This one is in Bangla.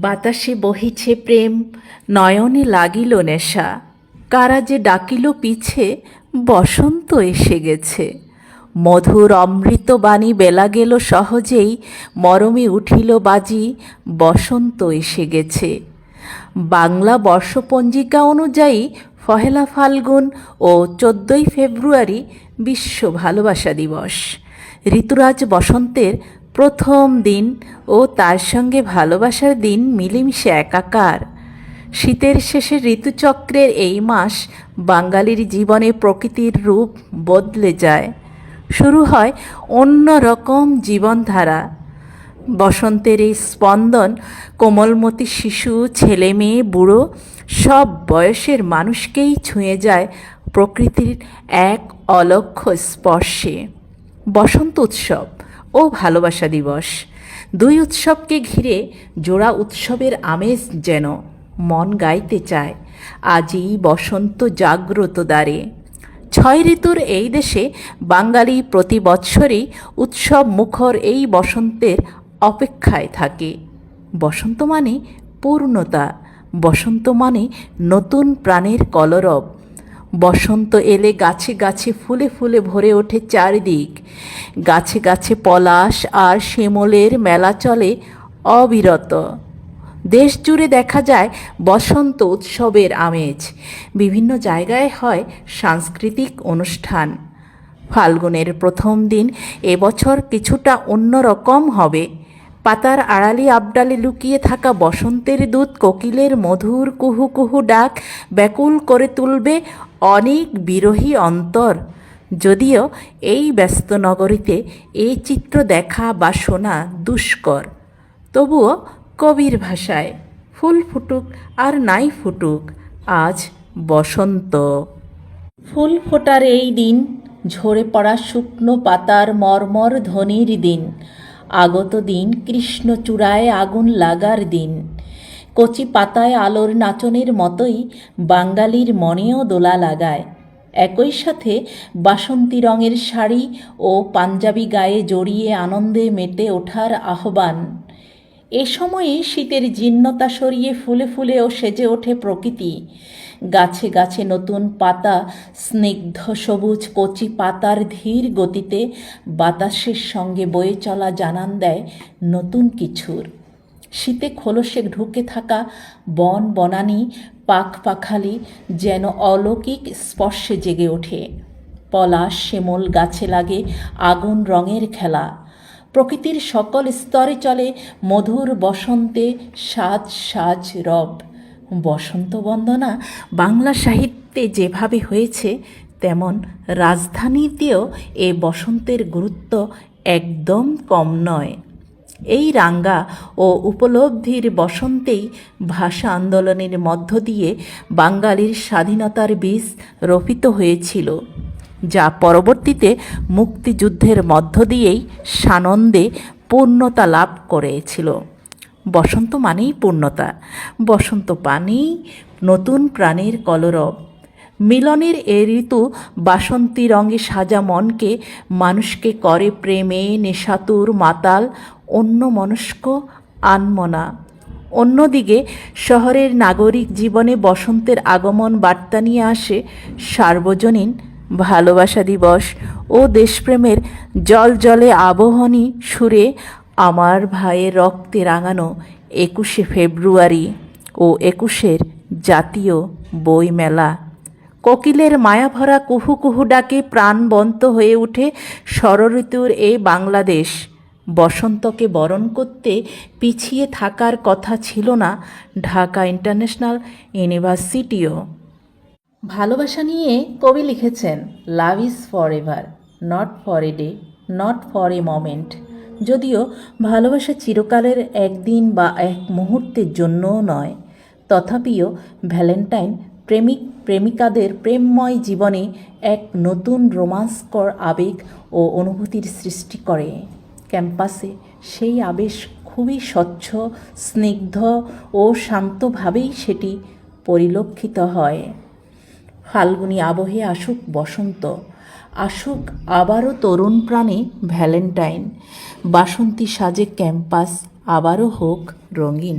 বাতাসে বহিছে প্রেম, নয়নে লাগিল নেশা। কারা যে ডাকিল পিছে, বসন্ত এসে গেছে। মধুর অমৃত বাণী বেলা গেল সহজেই, মরমে উঠিল বাজি, বসন্ত এসে গেছে। বাংলা বর্ষপঞ্জিকা অনুযায়ী, পহেলা ফাল্গুন ও চোদ্দোই ফেব্রুয়ারি বিশ্ব ভালোবাসা দিবস। ঋতুরাজ বসন্তের প্রথম দিন ও তার সঙ্গে ভালোবাসার দিন মিলেমিশে একাকার। শীতের শেষে ঋতুচক্রের এই মাস বাঙালির জীবনে প্রকৃতির রূপ বদলে যায়। শুরু হয় অন্য রকম জীবনধারা। বসন্তের এই স্পন্দন, কোমলমতি শিশু, ছেলে মেয়ে, বুড়ো, সব বয়সের মানুষকেই ছুঁয়ে যায় প্রকৃতির এক অলক্ষ স্পর্শে। বসন্ত উৎসব। ও ভালোবাসা দিবস। দুই উৎসবকে ঘিরে জোড়া উৎসবের আমেজ যেন মন গাইতে চায়। আজই বসন্ত জাগ্রত দ্বারে। ছয় ঋতুর এই দেশে বাঙালি প্রতি বৎসরই উৎসব মুখর এই বসন্তের অপেক্ষায় থাকে। বসন্ত মানে পূর্ণতা, বসন্ত মানে নতুন প্রাণের কলরব। বসন্ত এলে গাছে গাছে ফুলে ফুলে ভরে ওঠে চারিদিক। গাছে গাছে পলাশ আর শিমলের মেলা চলে অবিরত। দেশ জুড়ে দেখা যায় বসন্ত উৎসবের আমেজ। বিভিন্ন জায়গায় হয় সাংস্কৃতিক অনুষ্ঠান। ফাল্গুনের প্রথম দিন এবছর কিছুটা অন্যরকম হবে। পাতার আড়ালি আবডালে লুকিয়ে থাকা বসন্তের দূত কোকিলের মধুর কুহু কুহু ডাক ব্যাকুল করে তুলবে অনেক বিরোহী অন্তর। যদিও এই ব্যস্ত নগরীতে এই চিত্র দেখা বা শোনা দুষ্কর। তবুও কবির ভাষায়, ফুল ফুটুক আর নাই ফুটুক, আজ বসন্ত। ফুল ফোটার এই দিন, ঝরে পড়া শুকনো পাতার মর্মর ধ্বনির দিন। আগত দিন কৃষ্ণচূড়ায় আগুন লাগার দিন। কচি পাতায় আলোর নাচনের মতোই বাঙালির মনেও দোলা লাগায়। একই সাথে বাসন্তী রঙের শাড়ি ও পাঞ্জাবি গায়ে জড়িয়ে আনন্দে মেতে ওঠার আহ্বান। এ সময়ে শীতের জীর্ণতা সরিয়ে ফুলে ফুলেও সেজে ওঠে প্রকৃতি। গাছে গাছে নতুন পাতা, স্নিগ্ধ সবুজ কচি পাতার ধীর গতিতে বাতাসের সঙ্গে বয়ে চলা জানান দেয় নতুন কিছুর। শীতে খোলসে ঢুকে থাকা বন বনানি পাখ পাখালি যেন অলৌকিক স্পর্শে জেগে ওঠে। পলাশ শিমুল গাছে লাগে আগুন রঙের খেলা। প্রকৃতির সকল স্তরে চলে মধুর বসন্তে সাজ সাজ রব। বসন্ত বন্দনা বাংলা সাহিত্যে যেভাবে হয়েছে, তেমন রাজধানীতেও এ বসন্তের গুরুত্ব একদম কম নয়। এই রাঙ্গা ও উপলব্ধির বসন্তেই ভাষা আন্দোলনের মধ্য দিয়ে বাঙালির স্বাধীনতার বীজ রোপিত হয়েছিল, যা পরবর্তীতে মুক্তিযুদ্ধের মধ্য দিয়েই সানন্দে পূর্ণতা লাভ করেছিল। বসন্ত মানেই পূর্ণতা, বসন্ত পানেই নতুন প্রাণের কলরব। মিলনের এ ঋতু বাসন্তী রঙে সাজা মনকে, মানুষকে করে প্রেমে নেশাতুর মাতাল, অন্য মনস্ক আনমনা। অন্যদিকে শহরের নাগরিক জীবনে বসন্তের আগমন বার্তা নিয়ে আসে সার্বজনীন ভালোবাসা দিবস ও দেশপ্রেমের জল জলে আবহনী সুরে আমার ভাইয়ের রক্তে রাঙানো একুশে ফেব্রুয়ারি ও একুশের জাতীয় বইমেলা। কোকিলের মায়াভরা কুহু কুহু ডাকে প্রাণবন্ত হয়ে ওঠে ষড়ঋতুর এ বাংলাদেশ। বসন্তকে বরণ করতে পিছিয়ে থাকার কথা ছিল না ঢাকা ইন্টারন্যাশনাল ইউনিভার্সিটিও। ভালোবাসা নিয়ে কবি লিখেছেন, love is forever not for a day, not for a moment. যদিও ভালোবাসা চিরকালের একদিন বা এক মুহূর্তের জন্যও নয়, তথাপিও ভ্যালেন্টাইন প্রেমিক প্রেমিকাদের প্রেমময় জীবনে এক নতুন রোমাঞ্চকর আবেগ ও অনুভূতির সৃষ্টি করে। ক্যাম্পাসে সেই আবেশ খুবই স্বচ্ছ, স্নিগ্ধ ও শান্তভাবেই সেটি পরিলক্ষিত হয়। ফাল্গুনি আবহে আসুক বসন্ত, আসুক আবারও তরুণ প্রাণে ভ্যালেন্টাইন, বাসন্তী সাজে ক্যাম্পাস আবারও হোক রঙিন।